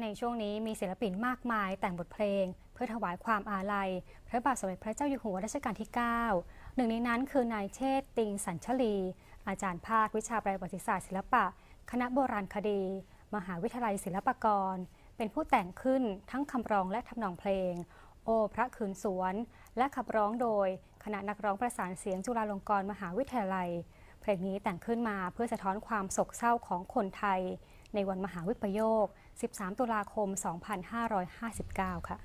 ในช่วงนี้มีศิลปินมากมายแต่งบทเพลง เพื่อถวายความอาลัย พระบาทสมเด็จพระเจ้าอยู่หัวรัชกาลที่ 9 หนึ่งในนั้นคือนายเชษฐ์ติงสัญชลี อาจารย์ภาควิชาประวัติศาสตร์ศิลปะ คณะโบราณคดี มหาวิทยาลัยศิลปากร เป็นผู้แต่งขึ้นทั้งคำร้องและทำนองเพลง โอพระขืนสวน และขับร้องโดย คณะนักร้องประสานเสียงจุฬาลงกรณ์มหาวิทยาลัย เพลงนี้แต่งขึ้นมาเพื่อสะท้อนความโศกเศร้าของคนไทย ในวันมหาวิปโยค 13 ตุลาคม 2559 ค่ะ